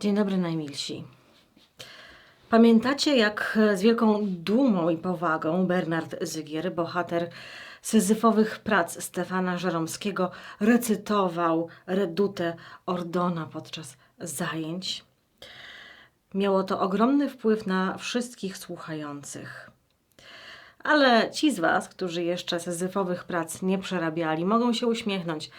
Dzień dobry najmilsi. Pamiętacie, jak z wielką dumą i powagą Bernard Zygier, bohater syzyfowych prac Stefana Żeromskiego, recytował redutę Ordona podczas zajęć? Miało to ogromny wpływ na wszystkich słuchających. Ale ci z Was, którzy jeszcze syzyfowych prac nie przerabiali, mogą się uśmiechnąć.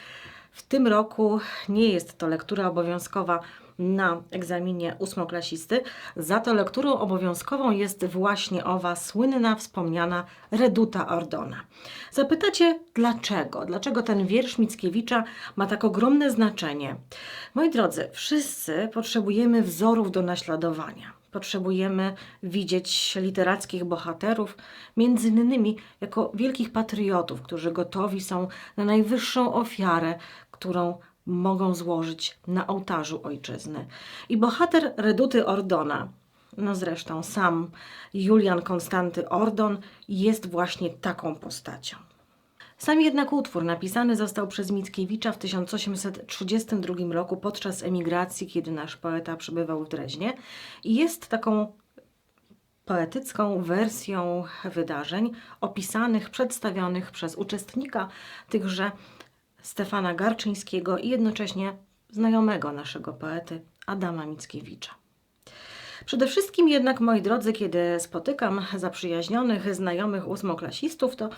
W tym roku nie jest to lektura obowiązkowa na egzaminie ósmoklasisty, za to lekturą obowiązkową jest właśnie owa słynna, wspomniana Reduta Ordona. Zapytacie, dlaczego? Dlaczego ten wiersz Mickiewicza ma tak ogromne znaczenie? Moi drodzy, wszyscy potrzebujemy wzorów do naśladowania. Potrzebujemy widzieć literackich bohaterów, między innymi jako wielkich patriotów, którzy gotowi są na najwyższą ofiarę, którą mogą złożyć na ołtarzu ojczyzny. I bohater Reduty Ordona, no zresztą sam Julian Konstanty Ordon, jest właśnie taką postacią. Sam jednak utwór napisany został przez Mickiewicza w 1832 roku podczas emigracji, kiedy nasz poeta przebywał w Dreźnie i jest taką poetycką wersją wydarzeń opisanych, przedstawionych przez uczestnika tychże Stefana Garczyńskiego i jednocześnie znajomego naszego poety Adama Mickiewicza. Przede wszystkim jednak, moi drodzy, kiedy spotykam zaprzyjaźnionych, znajomych ósmoklasistów, to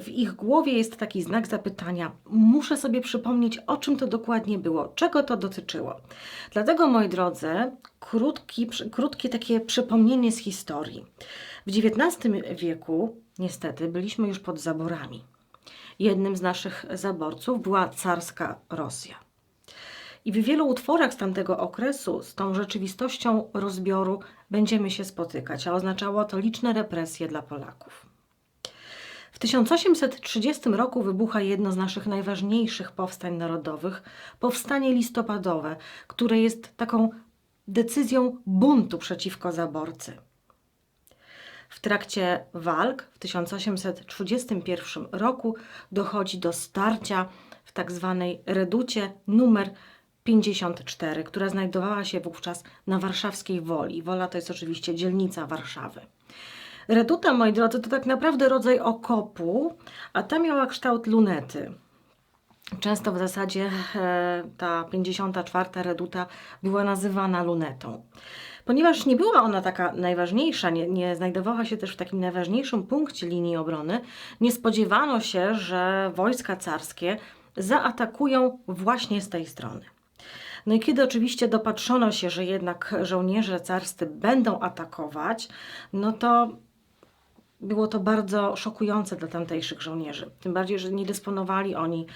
w ich głowie jest taki znak zapytania. Muszę sobie przypomnieć, o czym to dokładnie było, czego to dotyczyło. Dlatego, moi drodzy, krótki, krótkie takie przypomnienie z historii. W XIX wieku, niestety, byliśmy już pod zaborami. Jednym z naszych zaborców była carska Rosja. I w wielu utworach z tamtego okresu z tą rzeczywistością rozbioru będziemy się spotykać, a oznaczało to liczne represje dla Polaków. W 1830 roku wybucha jedno z naszych najważniejszych powstań narodowych powstanie listopadowe, które jest taką decyzją buntu przeciwko zaborcy. W trakcie walk w 1831 roku dochodzi do starcia w tak zwanej reducie numer 54, która znajdowała się wówczas na warszawskiej Woli. Wola to jest oczywiście dzielnica Warszawy. Reduta, moi drodzy, to tak naprawdę rodzaj okopu, a ta miała kształt lunety. Często w zasadzie e, ta 54 reduta była nazywana lunetą. Ponieważ nie była ona taka najważniejsza, nie, nie znajdowała się też w takim najważniejszym punkcie linii obrony, nie spodziewano się, że wojska carskie zaatakują właśnie z tej strony. No i kiedy oczywiście dopatrzono się, że jednak żołnierze carscy będą atakować, no to było to bardzo szokujące dla tamtejszych żołnierzy. Tym bardziej, że nie dysponowali oni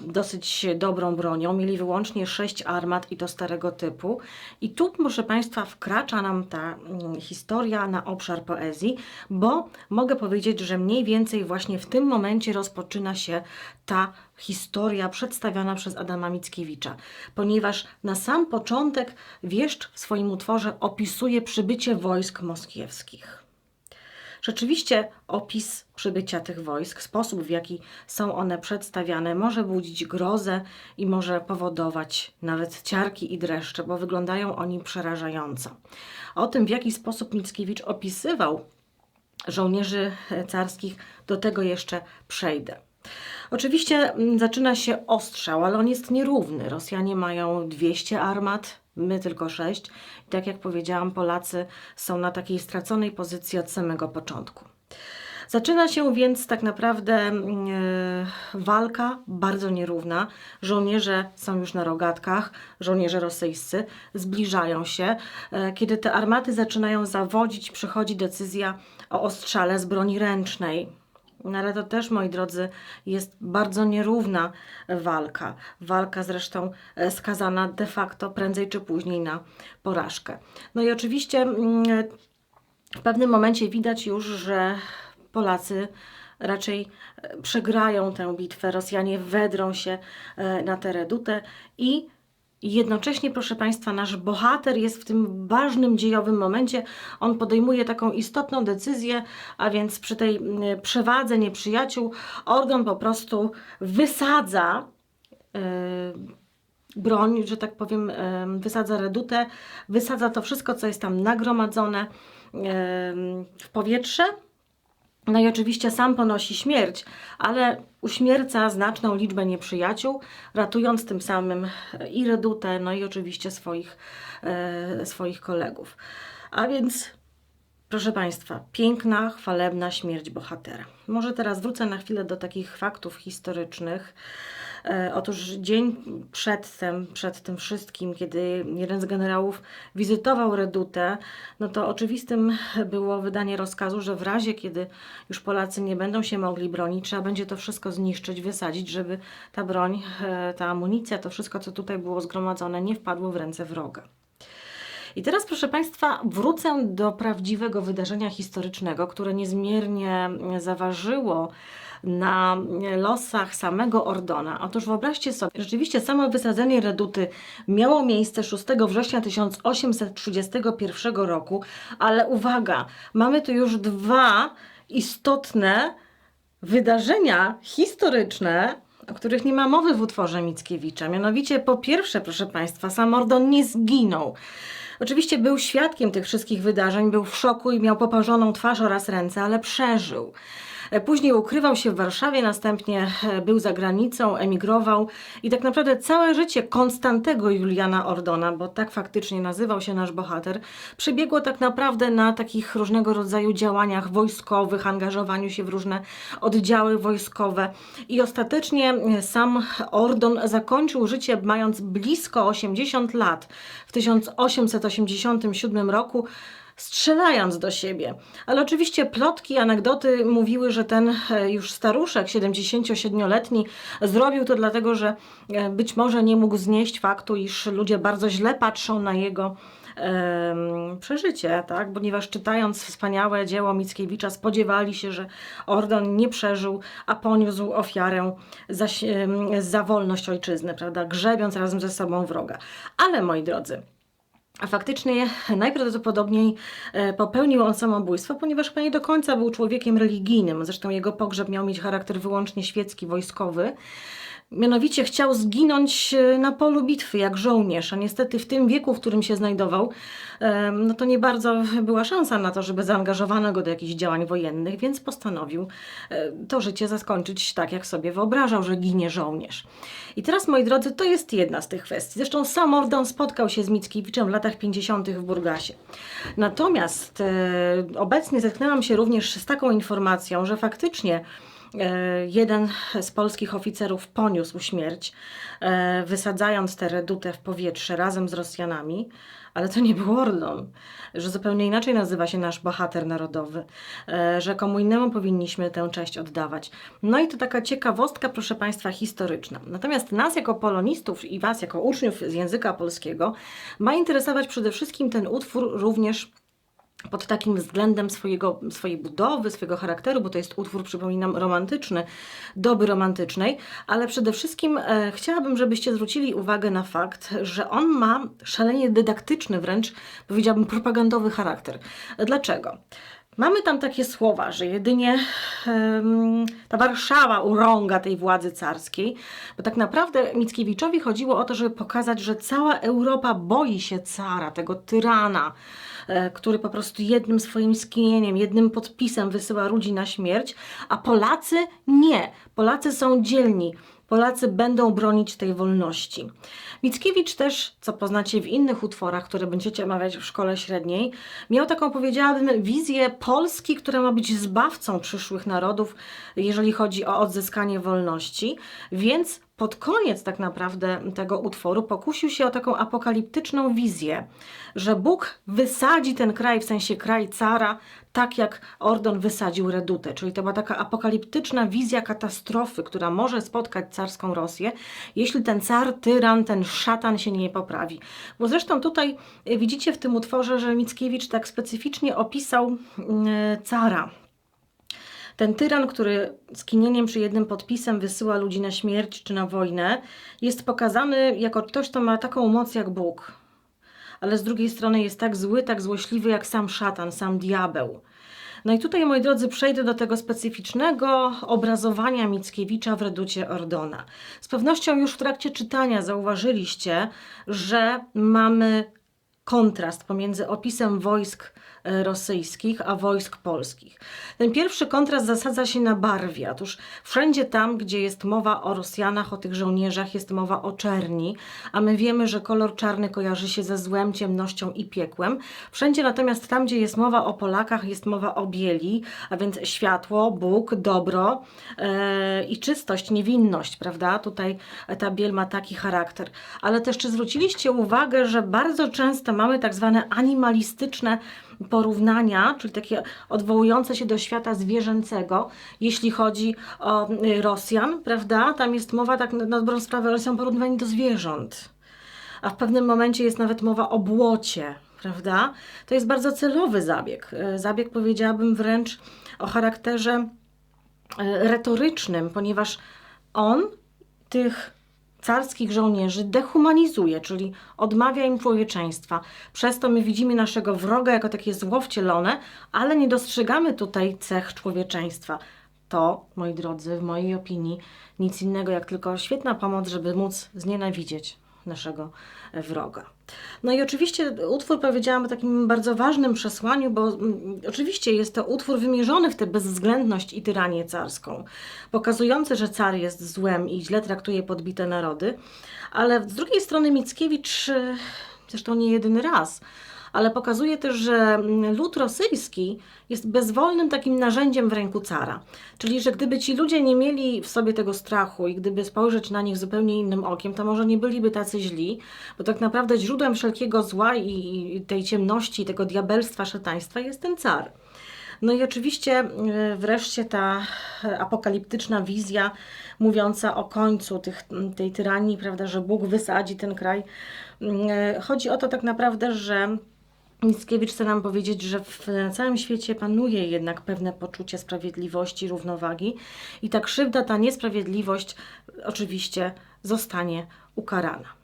dosyć dobrą bronią, mieli wyłącznie sześć armat i to starego typu. I tu, proszę Państwa, wkracza nam ta mm, historia na obszar poezji, bo mogę powiedzieć, że mniej więcej właśnie w tym momencie rozpoczyna się ta historia przedstawiona przez Adama Mickiewicza, ponieważ na sam początek wieszcz w swoim utworze opisuje przybycie wojsk moskiewskich. Rzeczywiście opis przybycia tych wojsk, sposób w jaki są one przedstawiane, może budzić grozę i może powodować nawet ciarki i dreszcze, bo wyglądają oni przerażająco. O tym, w jaki sposób Mickiewicz opisywał żołnierzy carskich, do tego jeszcze przejdę. Oczywiście mm, zaczyna się ostrzał, ale on jest nierówny. Rosjanie mają 200 armat, my tylko 6. I tak jak powiedziałam, Polacy są na takiej straconej pozycji od samego początku. Zaczyna się więc tak naprawdę e, walka bardzo nierówna. Żołnierze są już na rogatkach, żołnierze rosyjscy zbliżają się. E, kiedy te armaty zaczynają zawodzić, przychodzi decyzja o ostrzale z broni ręcznej. Ale to też, moi drodzy, jest bardzo nierówna walka. Walka zresztą e, skazana de facto prędzej czy później na porażkę. No i oczywiście mm, w pewnym momencie widać już, że Polacy raczej e, przegrają tę bitwę. Rosjanie wedrą się e, na tę redutę i i jednocześnie, proszę Państwa, nasz bohater jest w tym ważnym dziejowym momencie. On podejmuje taką istotną decyzję, a więc przy tej mm, przewadze nieprzyjaciół, Ordon po prostu wysadza yy, broń, że tak powiem, em, wysadza redutę, wysadza to wszystko, co jest tam nagromadzone em, w powietrze. No i oczywiście sam ponosi śmierć, ale uśmierca znaczną liczbę nieprzyjaciół, ratując tym samym i redutę, no i oczywiście swoich, e, swoich kolegów. A więc Proszę Państwa, piękna, chwalebna śmierć bohatera. Może teraz wrócę na chwilę do takich faktów historycznych. E, otóż dzień przedtem, przed tym wszystkim, kiedy jeden z generałów wizytował Redutę, no to oczywistym było wydanie rozkazu, że w razie, kiedy już Polacy nie będą się mogli bronić, trzeba będzie to wszystko zniszczyć, wysadzić, żeby ta broń, e, ta amunicja, to wszystko, co tutaj było zgromadzone, nie wpadło w ręce wroga. I teraz, proszę Państwa, wrócę do prawdziwego wydarzenia historycznego, które niezmiernie zaważyło na losach samego Ordona. Otóż wyobraźcie sobie, rzeczywiście samo wysadzenie Reduty miało miejsce 6 września 1831 roku, ale uwaga, mamy tu już dwa istotne wydarzenia historyczne, o których nie ma mowy w utworze Mickiewicza. Mianowicie, po pierwsze, proszę Państwa, sam Ordon nie zginął. Oczywiście był świadkiem tych wszystkich wydarzeń, był w szoku i miał poparzoną twarz oraz ręce, ale przeżył. E, Później ukrywał się w Warszawie, następnie e, był za granicą, emigrował i tak naprawdę całe życie Konstantego Juliana Ordona, bo tak faktycznie nazywał się nasz bohater, przebiegło tak naprawdę na takich różnego rodzaju działaniach wojskowych, angażowaniu się w różne oddziały wojskowe. I ostatecznie e, sam Ordon zakończył życie mając blisko 80 lat. W 1887 roku strzelając do siebie. Ale oczywiście plotki, anegdoty mówiły, że ten e, już staruszek, 77-letni, zrobił to dlatego, że e, być może nie mógł znieść faktu, iż ludzie bardzo źle patrzą na jego przeżycie, tak? ponieważ czytając wspaniałe dzieło Mickiewicza spodziewali się, że Ordon nie przeżył, a poniósł ofiarę za, za wolność ojczyzny, prawda? grzebiąc razem ze sobą wroga. Ale moi drodzy, a faktycznie najprawdopodobniej e, popełnił on samobójstwo, ponieważ chyba nie do końca był człowiekiem religijnym. Zresztą jego pogrzeb miał mieć charakter wyłącznie świecki, wojskowy. Mianowicie chciał zginąć e, na polu bitwy jak żołnierz, a niestety w tym wieku, w którym się znajdował, em, no to nie bardzo była szansa na to, żeby zaangażowano go do jakichś działań wojennych, więc postanowił e, to życie zakończyć tak, jak sobie wyobrażał, że ginie żołnierz. I teraz, moi drodzy, to jest jedna z tych kwestii. Zresztą sam Ordon spotkał się z Mickiewiczem w latach 50. w Burgasie. Natomiast e, obecnie zetknęłam się również z taką informacją, że faktycznie jeden z polskich oficerów poniósł śmierć, e, wysadzając tę redutę w powietrze razem z Rosjanami, ale to nie był Ordon, że zupełnie inaczej nazywa się nasz bohater narodowy, e, że komu innemu powinniśmy tę cześć oddawać. No i to taka ciekawostka, proszę Państwa, historyczna. Natomiast nas jako polonistów i Was jako uczniów z języka polskiego ma interesować przede wszystkim ten utwór również pod takim względem swojego, swojej budowy, swojego charakteru, bo to jest utwór, przypominam, romantyczny, doby romantycznej, ale przede wszystkim e, chciałabym, żebyście zwrócili uwagę na fakt, że on ma szalenie dydaktyczny, wręcz powiedziałabym propagandowy charakter. Dlaczego? Mamy tam takie słowa, że jedynie em, ta Warszawa urąga tej władzy carskiej, bo tak naprawdę Mickiewiczowi chodziło o to, żeby pokazać, że cała Europa boi się cara, tego tyrana, który po prostu jednym swoim skinieniem, jednym podpisem wysyła ludzi na śmierć, a Polacy nie. Polacy są dzielni. Polacy będą bronić tej wolności. Mickiewicz też, co poznacie w innych utworach, które będziecie omawiać w szkole średniej, miał taką, powiedziałabym, wizję Polski, która ma być zbawcą przyszłych narodów, jeżeli chodzi o odzyskanie wolności, więc pod koniec tak naprawdę tego utworu pokusił się o taką apokaliptyczną wizję, że Bóg wysadzi ten kraj, w sensie kraj cara, tak jak Ordon wysadził Redutę. Czyli to była taka apokaliptyczna wizja katastrofy, która może spotkać carską Rosję, jeśli ten car, tyran, ten szatan się nie poprawi. Bo zresztą tutaj widzicie w tym utworze, że Mickiewicz tak specyficznie opisał y, cara. Ten tyran, który skinieniem przy jednym podpisem wysyła ludzi na śmierć czy na wojnę, jest pokazany jako ktoś, kto ma taką moc jak Bóg. Ale z drugiej strony jest tak zły, tak złośliwy jak sam szatan, sam diabeł. No i tutaj, moi drodzy, przejdę do tego specyficznego obrazowania Mickiewicza w Reducie Ordona. Z pewnością już w trakcie czytania zauważyliście, że mamy kontrast pomiędzy opisem wojsk rosyjskich a wojsk polskich. Ten pierwszy kontrast zasadza się na barwie. Otóż wszędzie tam, gdzie jest mowa o Rosjanach, o tych żołnierzach, jest mowa o czerni, a my wiemy, że kolor czarny kojarzy się ze złem, ciemnością i piekłem. Wszędzie natomiast tam, gdzie jest mowa o Polakach, jest mowa o bieli, a więc światło, Bóg, dobro e, i czystość, niewinność, prawda? Tutaj ta biel ma taki charakter. Ale też czy zwróciliście uwagę, że bardzo często mamy tak zwane animalistyczne porównania, czyli takie odwołujące się do świata zwierzęcego, jeśli chodzi o y, Rosjan, prawda? Tam jest mowa tak na dobrą sprawę, są porównywani do zwierząt. A w pewnym momencie jest nawet mowa o błocie, prawda? To jest bardzo celowy zabieg. Y, Zabieg powiedziałabym wręcz o charakterze y, retorycznym, ponieważ on tych carskich żołnierzy dehumanizuje, czyli odmawia im człowieczeństwa. Przez to my widzimy naszego wroga jako takie zło wcielone, ale nie dostrzegamy tutaj cech człowieczeństwa. To, moi drodzy, w mojej opinii, nic innego jak tylko świetna pomoc, żeby móc znienawidzieć naszego e, wroga. No i oczywiście utwór powiedziałam o takim bardzo ważnym przesłaniu, bo mm, oczywiście jest to utwór wymierzony w tę bezwzględność i tyranię carską, pokazujący, że car jest złem i źle traktuje podbite narody, ale z drugiej strony Mickiewicz, e, zresztą nie jedyny raz, ale pokazuje też, że mm, lud rosyjski jest bezwolnym takim narzędziem w ręku cara. Czyli, że gdyby ci ludzie nie mieli w sobie tego strachu i gdyby spojrzeć na nich zupełnie innym okiem, to może nie byliby tacy źli, bo tak naprawdę źródłem wszelkiego zła i tej ciemności, tego diabelstwa, szataństwa jest ten car. No i oczywiście y, wreszcie ta apokaliptyczna wizja mówiąca o końcu tych, tej tyranii, prawda, że Bóg wysadzi ten kraj. Y, Chodzi o to tak naprawdę, że Mickiewicz chce nam powiedzieć, że w, całym świecie panuje jednak pewne poczucie sprawiedliwości, równowagi i ta krzywda, ta niesprawiedliwość oczywiście zostanie ukarana.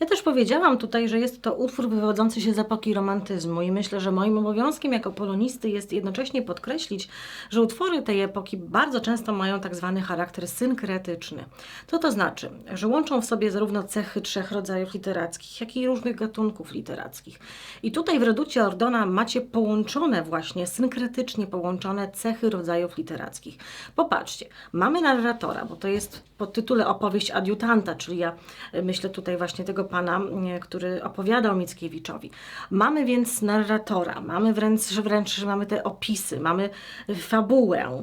Ja też powiedziałam tutaj, że jest to utwór wywodzący się z epoki romantyzmu i myślę, że moim obowiązkiem jako polonisty jest jednocześnie podkreślić, że utwory tej epoki bardzo często mają tak zwany charakter synkretyczny. Co to znaczy? Że łączą w sobie zarówno cechy trzech rodzajów literackich, jak i różnych gatunków literackich. I tutaj w Reducie Ordona macie połączone właśnie, synkretycznie połączone cechy rodzajów literackich. Popatrzcie, mamy narratora, bo to jest pod tytule opowieść adiutanta, czyli ja y, myślę tutaj właśnie tego pana, y, który opowiadał Mickiewiczowi. Mamy więc narratora, mamy wręcz, wręcz mamy te opisy, mamy fabułę.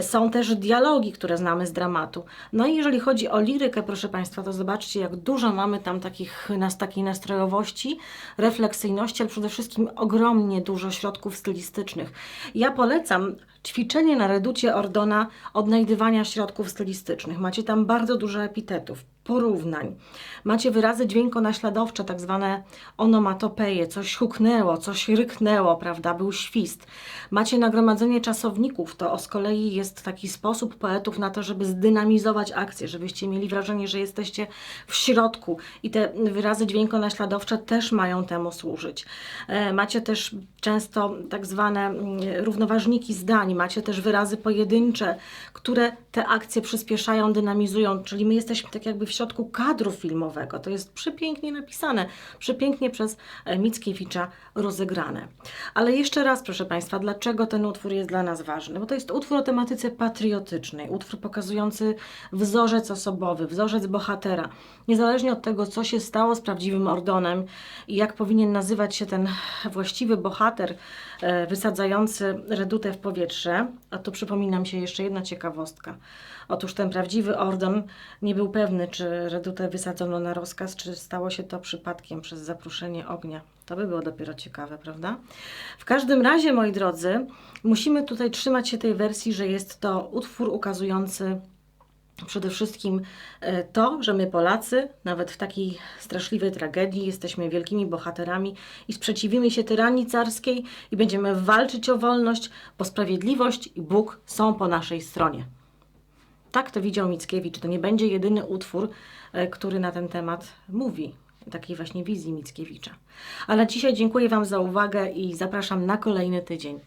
Są też dialogi, które znamy z dramatu. No i jeżeli chodzi o lirykę, proszę Państwa, to zobaczcie, jak dużo mamy tam takich, nas, takiej nastrojowości, refleksyjności, ale przede wszystkim ogromnie dużo środków stylistycznych. Ja polecam ćwiczenie na reducie Ordona odnajdywania środków stylistycznych. Macie tam bardzo dużo epitetów, porównań. Macie wyrazy dźwiękonaśladowcze, tak zwane onomatopeje, coś huknęło, coś ryknęło, prawda, był świst. Macie nagromadzenie czasowników, to z kolei jest taki sposób poetów na to, żeby zdynamizować akcję, żebyście mieli wrażenie, że jesteście w środku i te wyrazy dźwiękonaśladowcze też mają temu służyć. E, Macie też często tak zwane mm, równoważniki zdań, macie też wyrazy pojedyncze, które te akcje przyspieszają, dynamizują, czyli my jesteśmy tak jakby w środku kadru filmowego. To jest przepięknie napisane, przepięknie przez e, Mickiewicza rozegrane. Ale jeszcze raz, proszę Państwa, dlaczego ten utwór jest dla nas ważny? Bo to jest utwór o tematyce patriotycznej, utwór pokazujący wzorzec osobowy, wzorzec bohatera. Niezależnie od tego, co się stało z prawdziwym Ordonem i jak powinien nazywać się ten właściwy bohater e, wysadzający redutę w powietrze, a tu przypomina mi się jeszcze jedna ciekawostka. Otóż ten prawdziwy Ordon nie był pewny, czy redutę wysadzono na rozkaz, czy stało się to przypadkiem przez zapruszenie ognia. To by było dopiero ciekawe, prawda? W każdym razie, moi drodzy, musimy tutaj trzymać się tej wersji, że jest to utwór ukazujący przede wszystkim e, to, że my Polacy, nawet w takiej straszliwej tragedii, jesteśmy wielkimi bohaterami i sprzeciwimy się tyranii carskiej i będziemy walczyć o wolność, bo sprawiedliwość i Bóg są po naszej stronie. Tak to widział Mickiewicz. To nie będzie jedyny utwór, e, który na ten temat mówi. Takiej właśnie wizji Mickiewicza. Ale dzisiaj dziękuję Wam za uwagę i zapraszam na kolejny tydzień.